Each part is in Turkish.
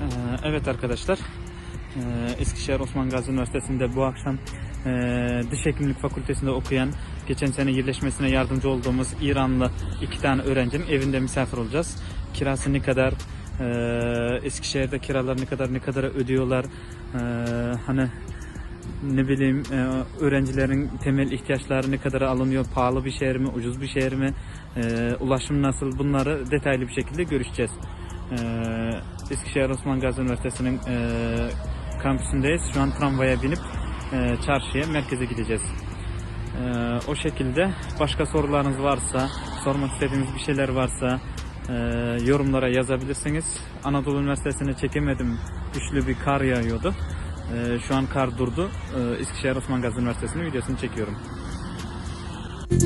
Ee, evet arkadaşlar, ee, Eskişehir Osman Gazi Üniversitesi'nde bu akşam e, Diş Hekimlik Fakültesi'nde okuyan, geçen sene yerleşmesine yardımcı olduğumuz İranlı iki tane öğrencinin evinde misafir olacağız. Kirası ne kadar, e, Eskişehir'de kiralar ne kadar ne kadar ödüyorlar, e, hani ne bileyim e, öğrencilerin temel ihtiyaçları ne kadar alınıyor, pahalı bir şehir mi, ucuz bir şehir mi, e, ulaşım nasıl bunları detaylı bir şekilde görüşeceğiz. E, Eskişehir Osman Gazi Üniversitesi'nin kampüsündeyiz. Şu an tramvaya binip çarşıya, merkeze gideceğiz. O şekilde başka sorularınız varsa, sormak istediğiniz bir şeyler varsa yorumlara yazabilirsiniz. Anadolu Üniversitesi'ne çekemedim. Güçlü bir kar yağıyordu. Ee, şu an kar durdu. Ee, Eskişehir Osman Gazi Üniversitesi'nin videosunu çekiyorum. Thank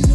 you.